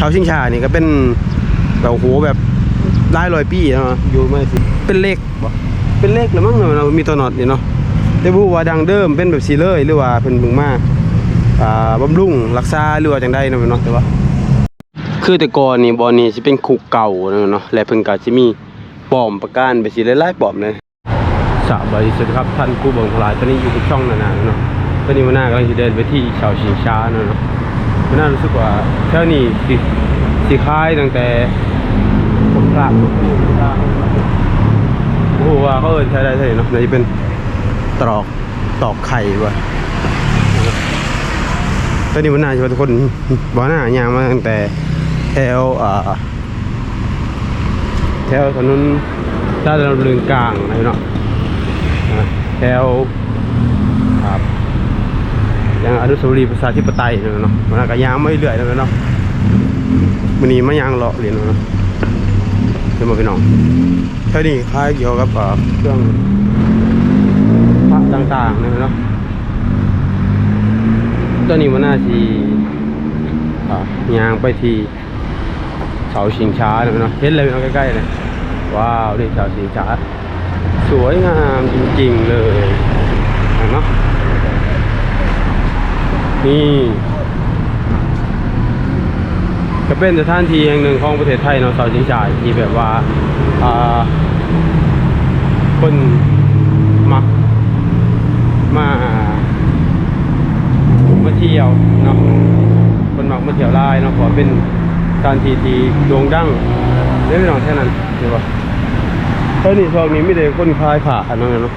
เสาชิงชานี่ก็เป็นแบบโหแบบหลายร้อยปีนะอยู่มาสิเป็นเลขบ่เป็นเลขแล้วมั้งเนาะมีตัวน็อตนี่เนาะแต่บ่รู้ว่าดังเดิมเป็นแบบสีเลยหรือว่าเพิ่นบิ่งมาอ่าบำรุงรักษาหรือว่าจังใดเนะเนาะแต่ว่าคือแต่ก่อนนี่บอนี่สิเป็นคุกเก่าเนาะและเพิ่นก็สิมีปอมประการไปสิหลายๆปอมเลยสบายดีสุดครับท่านผู้บิ่งทั้งหลายตอนนี้อยู่ที่ช่องนานาเนาะตอนนี้มาหน้ากำลังสิเดินไปที่ชาวชิงช้าเนาะ เนาะมันน่ารู้สึกว่าแถวนี้สิสิคล้ายตั้งแต่ผมพลาดโอ้โหว่าเขาเอินใช้ได้เท่เนาะน่าจะเป็นตรอกตอกไข่ว่ะตอนนี้มันน่าจะเป็นคนบ้าหน้ายางมาตั้งแต่แถวอ่าแถวถนนลาดดำเนินกลางอะไรเนาะแถว ยังอนุสาวรีย์ประชาธิปไตยเนาะมันก็ยางไม่เรื่อยแล้วเนาะมันนี้มายางเลาะเรียนเนาะเดี๋ยวมาไปน้องแค่นี้คล้ายเกี่ยวกับเครื่องพระต่างๆเนาะตอนนี้มันน่าสียางไปที่เสาชิงช้าเนาะเห็นเลยเนาะใกล้ๆเลยว้าวนี่เสาชิงช้า สวยงามจริงๆเลยเนาะ นี่ก็เป็นสถานที่แห่งหนึ่งของประเทศไทยเนาะเสาชิงชายที่แบบว่าอ่าคนมักมามาเที่ยวเนาะคนมักมาเที่ยวไล่เนาะเพราะว่าเป็นสถานที่ที่โด่งดังได้ไม่นอนแค่นั้นใช่ปะเท่านี้ช่วงนี้ไม่ได้คนคลายผ่าเนาะเนาะ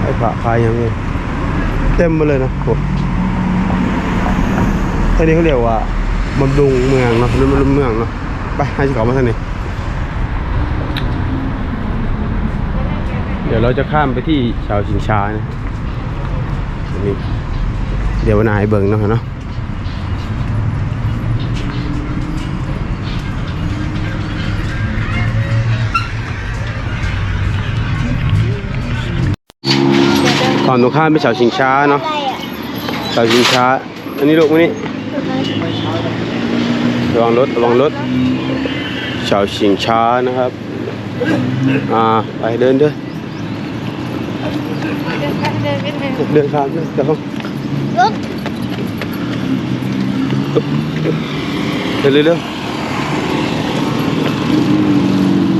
คลายผ่าคลายยังไงเต็มไปเลยนะโอ้ ท่านี้เขาเรียกว่าบำรุงเมืองเนาะบำรุงเมืองเนาะไปให้สิเขามาท่านี้เดี๋ยวเราจะข้ามไปที่ชาวชิงช้านะนนี้เดี๋ยวนายเบิงเนาะเนาะตอนตรงข้ามเป็นชาวชิงช้าเนาะอะไรอะชาวชิงช้า อันนี้ลูกมานี่ ระวังรถระวังรถชาวชิงช้านะครับ อ่า ไปเดินเดินเดินเดินเดินเดินข้ามเดินเดี๋ยวเรถเดินเร็วๆ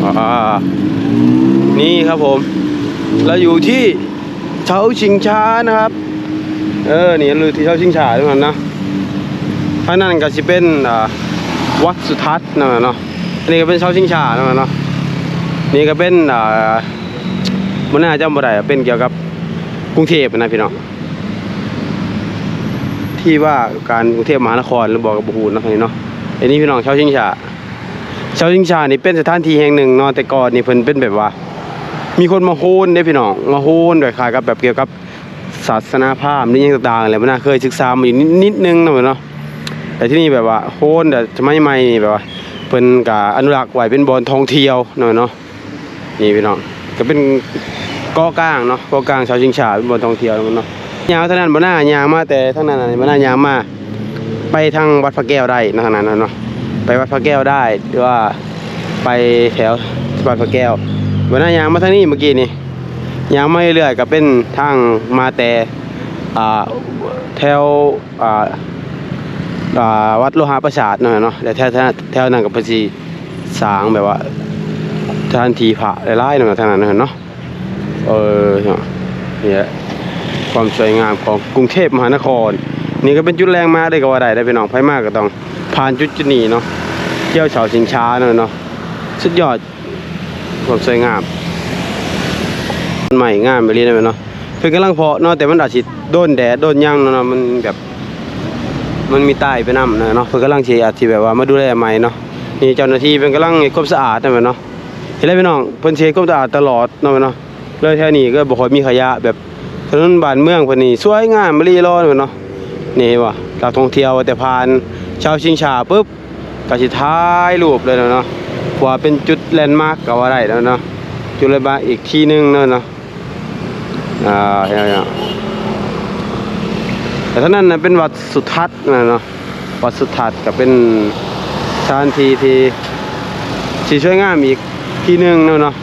อ่านี่ครับผม เราอยู่ที่เช้าชิงช้านะครับ เออ นี่เราอยู่ที่เช้าชิงช้าทุกคนนะ ข้านั้นก็จะเป็นวัดสุทัศน์นะเนาะอันนี้ก็เป็นเช้าชิงชานะเนาะนี่ก็เป็นอ่ามันน่าจำบ่ได้เป็นเกี่ยวกับกรุงเทพนะพี่น้องที่ว่าการกรุงเทพมหานครหรือบอกกับบุฮูนะนี่เนาะอันนี้พี่น้องเช้าชิงชาเช้าชิงชานี่เป็นสถานที่แห่งหนึ่งเนาะแต่ก่อนนี่เพิ่นเป็นแบบว่า มีคนมาโฮนเด้พี่น้องมาโฮนแบบคล้ายกับแบบเกี่ยวกับศาสนาพราหมณ์นี่ยังต่างๆอะไรมันน่าเคยศึกษามาอยู่นิดนึงนะเนาะ แต่ที่นี่แบบว่าโฮนแต่สมัยใหม่นี่แบบว่าเพิ่นก็อนุรักษ์ไว้เป็นบอนท่องเที่ยวเนาะเนาะนี่พี่น้องก็เป็นเกาะกลางเนาะเกาะกลางช้าชิงชาเป็นบอนท่องเที่ยวเนาะยาวท่านั้นบ่น่ายางมาแต่ทั้งนั้นน่ะบ่น่ายางมาไปทางวัดพระแก้วได้นะทางนั้นน่ะเนาะไปวัดพระแก้วได้หรือว่าไปแถววัดพระแก้วบ่น่ายางมาทางนี้เมื่อกี้นี่ยางมาเรื่อยๆก็เป็นทางมาแต่อ่าแถวอ่า วัดโลหะประสาทนั่นน่ะเนาะแต่แถวแถวนั้นก็เพิ่นสิสางแบบว่าสถานทีพระหลายๆนั่นน่ะทางนั้นเนาะเออเนาะนี่แหละความสวยงามของกรุงเทพมหานคร นี่ก็เป็นจุดแรงมากเลยก็ว่าได้ได้พี่น้องไผมากก็ต้อง ผ่านจุดจุดนี้เนาะเที่ยวเสาชิงช้าเนาะเนาะสุดยอดความสวยงามมันใหม่งามไปเรื่อยๆเนาะเพิ่นกำลังเพาะเนาะแต่มันอาจสิโดนแดดโดนยังเนาะเนาะมันแบบ มันมีใต้ไปนํเนะเนาะเพิ่นกำลังสิอาจสิแบบว่ามาดูแลใหม่เนาะนี่เจ้าหน้าที่เพิ่นกำลังเฮ็ดความสะอาดนั่นแหละเนาะเห็นแล้วพี่น้องเพิ่นสิเฮ็ดความสะอาดตลอดเนาะเนาะเลยแถวนี้ก็บ่ค่อยมีขยะแบบถนนบ้านเมืองเพิ่นนี่สวยงามมะลีรอเนาะนี่ว่ะนักท่องเที่ยวแต่ผ่านชาวชิงชาปุ๊บก็สิถ่ายรูปเลยเนาะเพราะว่าเป็นจุดแลนด์มาร์กก็ว่าได้แล้วเนาะจุดแลนด์มาร์กอีกที่หนึงเนาะเนาะอ่าเห็นไหมเนาะ แต่ท่านั้นนะเป็นวัดสุทัศน์นะเนาะวัดสุทัศน์ก็เป็นสถานที่ที่ที่วยงามอีกที่หนึ่งเนาะเนาะ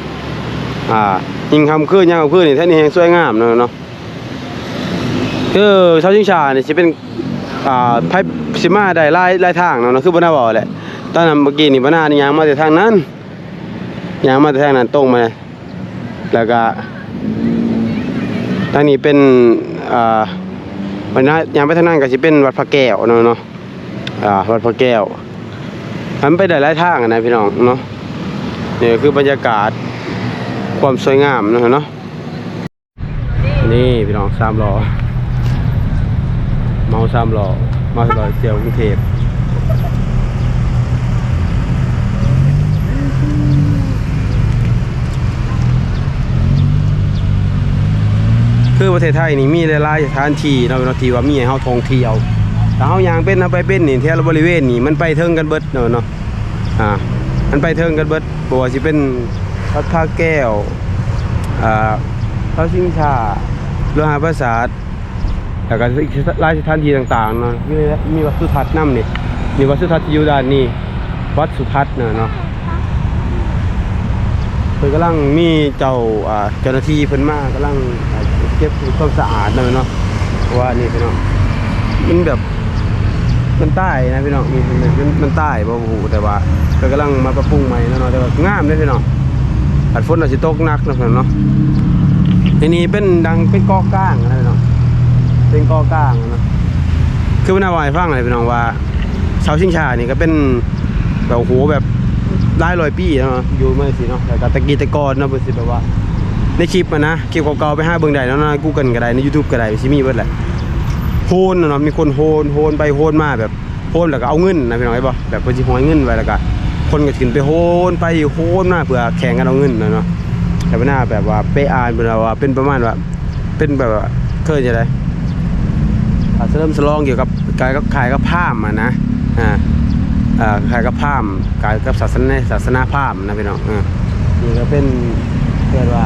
อ่ายิงคำคืนยามคำคืนนี่แท้นี่แฮงสวยงามเนาะเนาะคือชาวชิงชาเนี่สิเป็นอ่าไผสิมาได้หลายหลายทางเนาะเนาะคือบ่น่าเว้าแหละตอนนั้นเมื่อกี้นี่บ่น่านี่ยางมาแต่ทางนั้นยางมาแต่ทางนั้นตรงมาเลยแล้วก็ทางนี้เป็นอ่า วันนั้ยามไปทางนั้นก็สิเป็นวัดพระแก้วเนาะเนาะอ่าวัดพระแก้วมันไปได้หลายทางอะนะพี่น้องเนาะนี่คือบรรยากาศความสวยงามเนาะเนาะนี่พี่น้องสามล้อเมาสามล้อมาสล้อเสี่ยวกรุงเทพ คือประเทศไทยนี่มีหลายๆสถานที่เนาะเนาะที่ว่ามีให้เฮาท่องเที่ยวถ้าเฮาย่างเป็นเอาไปเป็นนี่แถวบริเวณนี่มันไปเทิงกันเบิดเนาะเนาะอ่ามันไปเทิงกันเบิดบ่ว่าสิเป็นวัดพระแก้วอ่าพระชิงชาโลหะประสาทแล้วก็อีกหลายสถานที่ต่างๆเนาะมีมีวัดสุทัศน์นํนี่มีวัดสุทัศน์อยู่ด้านนี้วัดสุทัศน์เนาะเนาะ พิ่นกำลังมีเจ้าอ่าเจ้าหน้าที่เพิ่นมากำลังอ่าเก็บความสะอาดนะพี่เนาะเพราะว่านี่พี่น้องมันแบบมันใต้นะพี่น้องมีมันมันมันใต้บ่ฮู้แต่ว่าเพิ่นกำลังมาปรับปรุงใหม่นะเนาะแต่ว่างามเด้พี่น้องอัดฝนอาจสิตกหนักนะพี่น้องเนาะทีนี้เป็นดังเป็นกอก้างนะพี่น้องเป็นกอก้างนะคือมันน่าว่าให้ฟังเลยพี่น้องว่าเสาชิงชานี่ก็เป็นแบบโอ้โหแบบ หลายร้อยปีเนาะอยู่เมื่อสิเนาะแต่ตะกี้ต่ก่อนเนาะเพิ่นสิแบบว่า ในคลิปอะนะคลิปเก่าๆไปหาเบิ่งได้เนาะใน Google ก็ได้ใน YouTube ก็ได้สิมีเบิดแหละโฮนเนาะมีคนโฮนโฮนไปโฮนมาแบบโฮนแล้วก็เอาเงินนะพี่น้องเห็นบ่แบบเพิ่นสิห้อยเงินไว้แล้วก็คนก็ขึ้นไปโฮนไปโฮนมาเพื่อแข่งกันเอาเงินนะเนาะแต่ว่าหน้าแบบว่าไปอ่านเพิ่นว่าเป็นประมาณว่าเป็นแบบว่าเคยจะได้อ่าเริ่มสลองเกี่ยวกับการกับขายกับผ้ามอะนะอ่า อ่าคล้ายกับพราหมณ์กายกับศาสนาศาสนาพราหมณ์นะพี่น้องอ่านี่ก็เป็นเรียกว่า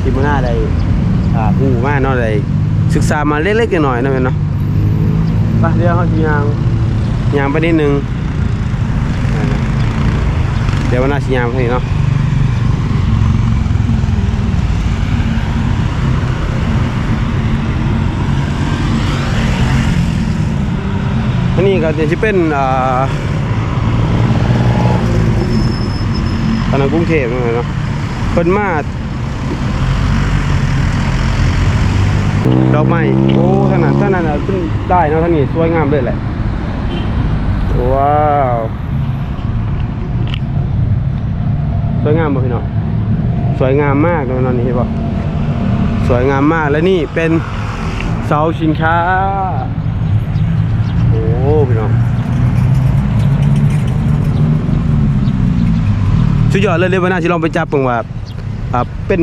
ที่มันน่าได้อ่าหูมาเนาะได้ศึกษามาเล็กๆน้อยๆนะพี่เนาะไปเดี๋ยวเขาสิยางยางไปนิดนึงอ่าเดี๋ยววันหน้าสิยางไปนี่เนาะ อันนี้ก็จะเป็นอ่าตอนนั้นกรุงเทพเนาะเพิ่นมาดอกไม้โอ้ท่างนั้นท่างนั้นน่ะเพิ่นได้เนาะท่านี้สวยงามเลยแหละ ว้าวสวยงามบ่พี่น้องสวยงามมากเลยนอนนี่เห็นบ่สวยงามมากแล้วนี่เป็นเสาชิงช้า พี่น้องสุดยอดเลยเลยวันน้าที่ลองไปจับเบิ่งว่าอ่าเป็น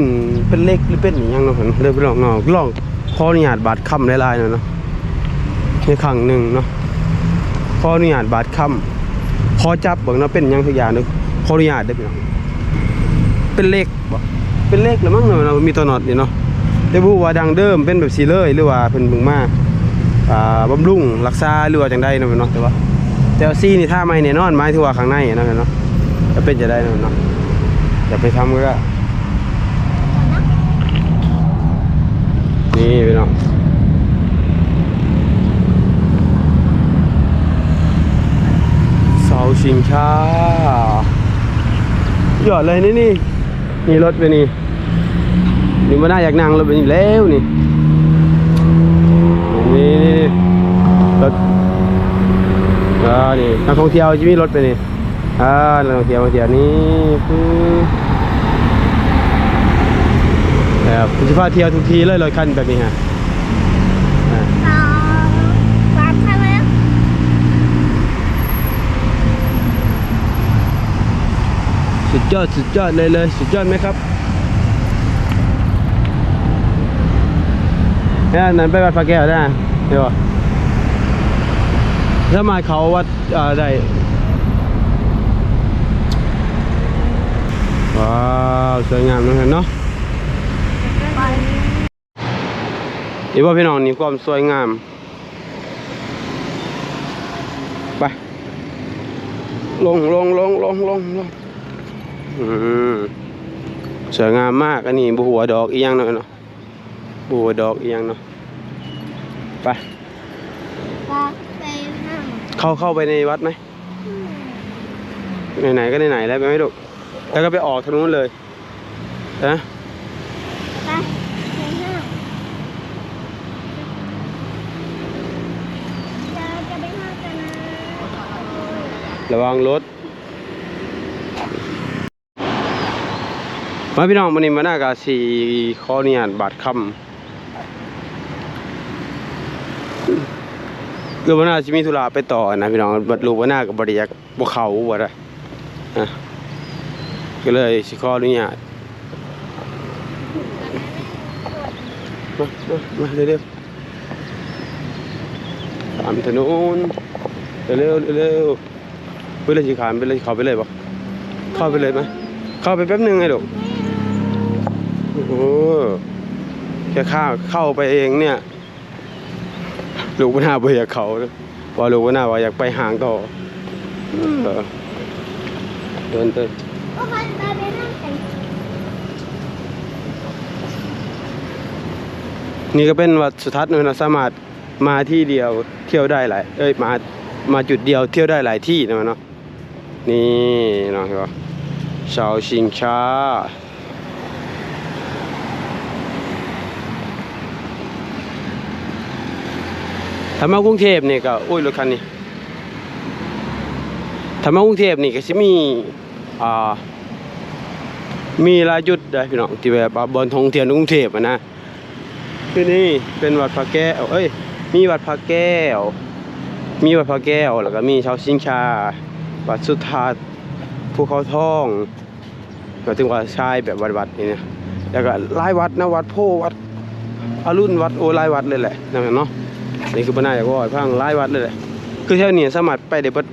เป็นเล็กหรือเป็นหยังเนาะผมเลยไปลองเนาะลองขออนุญาตบาดค่ำหลายๆหน่อยเนาะในครั้งหนึ่งเนาะขออนุญาตบาดค่ำขอจับเบิ่งเนาะเป็นหยังทุกอย่างเด้อขออนุญาตได้อพี่น้องเป็นเล็กบ่เป็นเล็กหรือมั้งเนาะเนามีตัวนอตนี่เนาะแต่บ่รู้ว่าดังเดิมเป็นแบบสีเลยหรือว่าเพิ่นเบิ่งมาอ่า บำรุงรักษาหรือว่าจังใดเนะเนาะแต่ว่าแต่ว่าซี่นี่ถ้าไม่แน่นอนหมายถึงว่าข้างในเนาะเนาะจะเป็นจะได้เนาะเนาะอย่าไปทำก็นี่พี่น้องเสาชิงช้ายอดเลยนี่นี่นี่รถไปนี่นี่มาน่าอยากนั่งรถไปนี่แล้วนี่นี่นี่รถอ่า นักท่องเที่ยวจะมีรถไปนี่อ่านักท่องเที่ยวมาเที่ยวนี่คือแบบคุณจะพาเที่ยวทุกทีเลยรถคันแบบนี้ฮะสองสามใช่ไหมสุดยอดสุดยอดเลยเลยสุดยอดไหมครับเนี่ยนั้นไปวัดพระแก้วได้เดี๋ยว ถ้ามาเขาวัดอ่อได้ว้าวสวยงามนะครับเนาะไปนี่ว่าพี่น้องนี่ความสวยงามไปลงลงลงลงลงลงอืมสวยงามมากอันนี้บัวดอกอีหยังเนาะเนาะบัวดอกอีหยังเนาะไป เข้าเข้าไปในวัดไหมไหนๆก็ไหนๆแล้วไปไหมลูกแล้วก็ไปออกทางนู้นเลยนะราจะไปนั่งกันนะระวังรถมาพี่น้องวันนี้มาหน้ากาสีข้อนิยานบาทคำ คือวันหน้าจะมีธุระไปต่อนะพี่น้องบัดลูกวันหน้ากับบริยักบเขาวัดอะนะก็เลยสิข้ออนุญาตมามามาเร็วๆตามถนนเร็วๆเร็วๆไปเลยสิขามไปเลยเขาไปเลยปะเข้าไปเลยไหมเข้าไปแป๊บหนึงไงลูกโอ้โหแค่ข้าเข้าไปเองเนี่ย ลูกวันหน้าเบื่อเขานะพอลูกวันหน้าว่าอยากไปห่างต่อเออเดินเดินก็ไปไปไปนั่งกันนี่ก็เป็นวัดสุทัศน์นะสามารถมาที่เดียวเที่ยวได้หลายเอ้ยมามาจุดเดียวเที่ยวได้หลายที่นะมันเนาะนี่เนาะเห็นปะชาวชิงช้า ถ้ามากรุงเทพเนี่ยก็โอ้ยรถคันนี้ถ้ามากรุงเทพนี่ก็สิมีอ่ามีลายุดได้พี่น้องที่แบบว่าบนทองเทียนกรุงเทพนะที่นี่เป็นวัดพระแก้วเอ้ยมีวัดพระแก้ว มีวัดพระแก้วแล้วก็มีชาวชิงชาวัดสุทัศน์ภูเขาทองหมายถึงว่าชายแบบวัดวัดๆนี่นะแล้วก็ลายวัดนะวัดโพวัดอรุณวัดโอลายวัดเลยแหละนั่นเนาะ นี่คือปัญหาจากว่าพังหลายวัดเลย คือแถวนี้สามารถไปได้บิด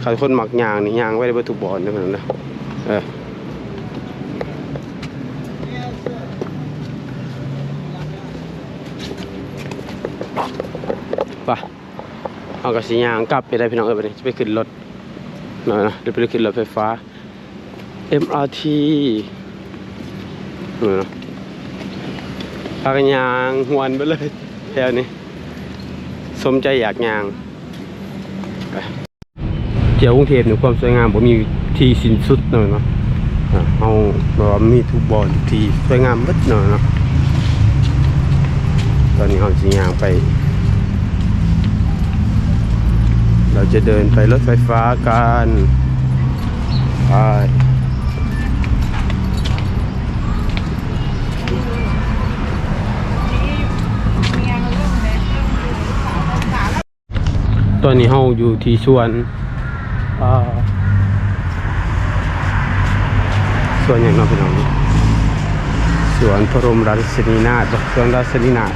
เขาคนหมักยางนี่ยางไว้ได้บิดทุกบ่อนนั่นแหละนะเออไปเอากระสียางกลับไปได้พี่น้องเอ้ยไปเลยจะไปขึ้นรถน่อยนะเดี๋ยวไปขึ้นรถไฟฟ้า MRT เออพากันยางหวนไปเลยแถวนี้ สมใจอยากยางเที่ยวกรุงเทพเนี่ยความสวยงามผมมีที่สิ้นสุดหน่อยเนาะเอาแบบว่ามีทุกบอลที่สวยงามเบิดหน่อยเนาะตอนนี้เอาสียางไป เราจะเดินไปรถไฟฟ้ากันไป ตอนนี้เราอยู่ที่สวนอ่าสวนอย่างเน้องพี่น้องสวนพระบรมราชินีนาถบ่สวนราชินีนาถ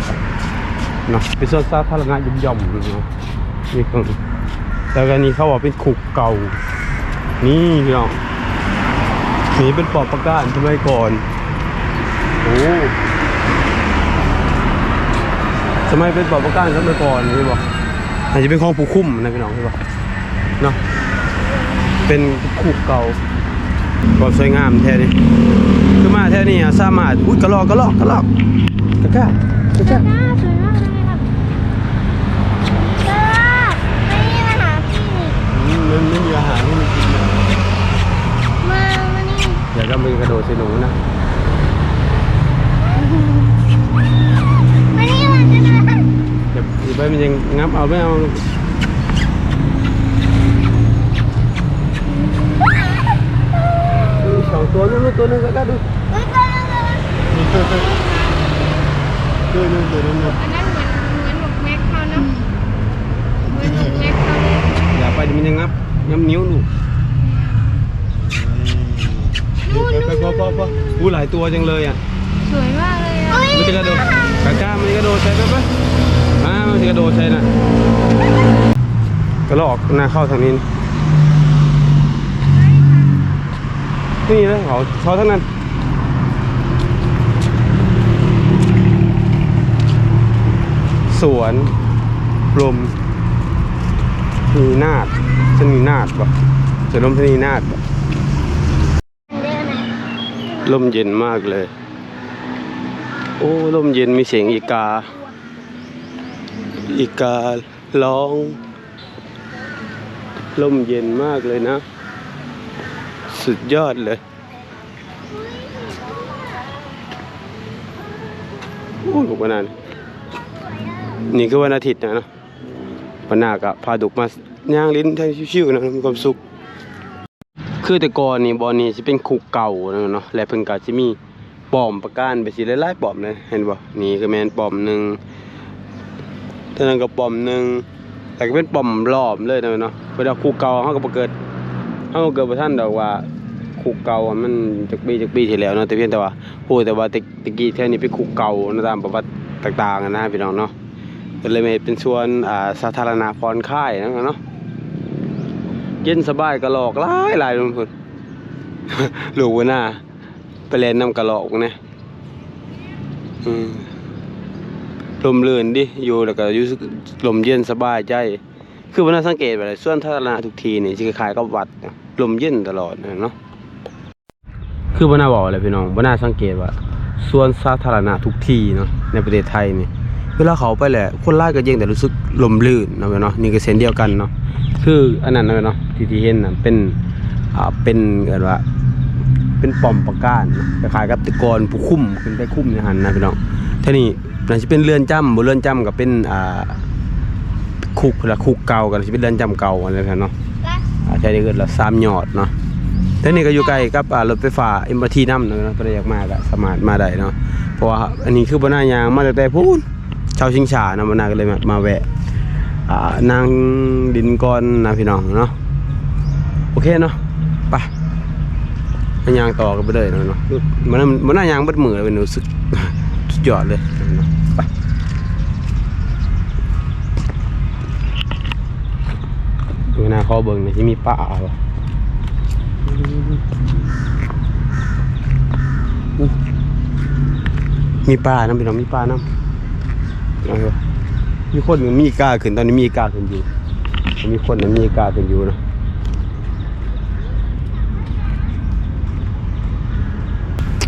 เนาะเป็นสวนสาธารณะย่อมๆเนาะนี่ก็แล้วก็นี่เขาบอกเป็นขุกเก่า นี่พี่น้องนี่เป็นปอบประกาศสมัยก่อนโอ้สมัยเป็นปอบประกาศสมัยก่อนพี่บอก อาจจะเป็นของผู้คุ้มนะพี่น้องพี่บอกเนาะเป็นขุกเก่าก็สวยงามแท้นี่คือมาแท้นี่อะสามารถอุ้ยกระลอกกระลอกกระลอกกระก้ากระก้าน่าสวยมากเลยครับเจ้าไม่มีมาหาพี่อืมมันไม่มีอาหารให้มันกินเลยมามานี่เดี๋ยวก็มือกระโดดใส่หนูนะมานี่มาจะ มาเดี๋ยวอีกใบมันยังงับเอาไม่เอามีสองตัวนู่นตัวนึงก็ได้ดูเฮ้ยก็ยังตัวนึงตัวนึงอันนั้นเหมือนเหมือนหมกแม็กเขาเนาะเหมือนหมกแม็กเขาเลยอย่าไปเดี๋ยวมันยังงับงับนิ้วหนูไปพอพอพออู้หลายตัวจังเลยอะ สวยมากเลยอะมันจะกระโดดกากล้ามันจะกระโดดใช่ไหมปะอ่า มันจะกระโดดใช่นะกระลอกนาเข้าทางนี้ นี่นะเขาเขาทั้งนั้นสวนลมมีนาดฉันมีนาดปะสวนลมทนีนาฏเดินนะลมเย็นมากเลย โอ้ลมเย็นมีเสียงอีกา อีการ้องลมเย็นมากเลยนะ สุดยอดเลยโอ้ลูกวันนั้นนี่คือวันอาทิตย์นะเนาะวันหน้าก็พาดุกมาย่างลิ้นแทงชิวๆนะมีความสุข คือแต่ก่อนนี่บอลนี่จะเป็นคุกเก่านะเนาะและเพิ่นก็จะมีปอมประการไปสิหลายๆปอมเลยเห็นบ่นี่ก็แมนปอมหนึ่ง เท่านั้นก็ปอมหนึ่งแต่ก็เป็นปอมรอบเลยนะเนาะเวลาคุกเก่าเฮาก็บ่เกิดเฮาก็เกิดบ่ทันดอกว่าคุกเก่ามันจักปีจักปีที่แล้วเนาะแต่เพียงแต่ว่าโอ้แต่ว่าแต่ตะกี้แถวนี้เป็นคุกเก่านะตามประวัติต่างๆนะพี่น้องเนาะก็เลยมาเป็นส่วนอ่าสาธารณะผ่อนคลายนะเนาะเย็นสบายกระหลอกหลายหลายทุกคนลูกหัวหน้าไปเล่นน้ำกระหลอกเนี่ยอืม ลมลื่นดิอยู่แล้วก็ยู่สึกลมเย็นสบายใจคือวันน่าสังเกตไปเลยส่วนสาธารณะทุกทีนี่สิคล้ายกับวัดลมเย็นตลอดนะเนาะคือวันน่าบอกเลยพี่น้องวันน่าสังเกตว่าส่วนสาธารณะทุกทีเนาะในประเทศไทยนี่เวลาเขาไปแหละคนไล่ก็เย็นแต่รู้สึกลมลื่นเนะเนาะนี่ก็เส้นเดียวกันเนาะคืออันนั้นนะเนาะที่ที่เห็นนะเป็นอ่าเป็นเกิดว่าเป็นปอมประการคล้ายกับตะกอนผู้คุ้มขึ้นไปคุ้มในหันนะพี่น้องท่านี้ น่าจะเป็นเรือนจำบ่เรือนจำกับเป็นอ่าคุกละคุกเก่ากันสิเป็นเรือนจำเก่าอะไรกันเนาะก็อาใช้ได้เกิดละสามยอดเนาะท่านี้ก็อยู่ใกล้กับอ่ารถไฟฟ้า MRT นำเนาะประอยากมาก็สามารถมาได้เนาะเพราะว่าอันนี้คือบ่น่ายางมาตั้งแต่พูนชาวชิงชาเนาะบ่น่าก็เลยมามาแวะอ่านางดินก่อนนะพี่น้องเนาะโอเคเนาะไปมันยางต่อกันไปเลยเนาะมันมันมันน่ายางเบัดมือเลยเป็นรู้สึกสุดยอดเลย นาะไปดูหน้าคอเบิ่งเนี่ยที่มีป่ามีป่านะพี่น้องมีป่านะเอาเถอะมีคนหนึ่งมีกล้าขึ้นตอนนี้มีกล้าขึ้นอยู่ มีคนหนึงมีกล้าขึ้นอยู่นะ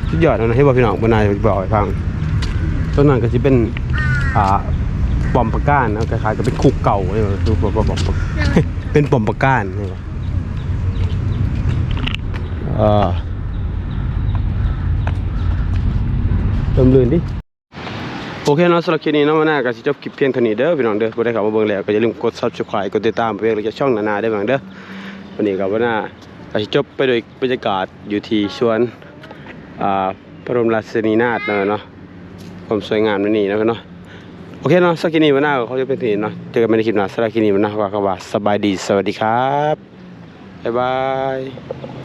สุดยอดนะให้บอกพี่น้องบนนายบอกให้ฟังต้นนั้นก็จะเป็นอ่าปอมปะก้านนะคล้ายๆกับเป็นคุกเก่าเลยคือบอกบอกบอก เป็นปมประกานนี่ว่ะเออเติมลื่นดิโอเคเนาะสำหรับคลิปนี้เนาะวันหน้าก็สิจบคลิปเพียงเท่านี้เด้อพี่น้องเด้อบ่ได้เข้ามาเบิ่งแล้วก็อย่าลืมกด Subscribe กดติดตามเพื่อจะช่องนานาได้บ้างเด้อวันนี้ก็วันหน้าก็สิจบไปโดวยบรรยากาศอยู่ที่สวนอ่าพระบรมราชินีนาถเนาะเนาะความสวยงามนั่นนี่นาะเนาะ โอเคเนาะสักคินีวันหน้าเขาจะเป็นสีเนาะเจอกันในคลิปหน้าสักคินีวันหน้าก็ว่าสบายดีสวัสดีครับบ๊ายบาย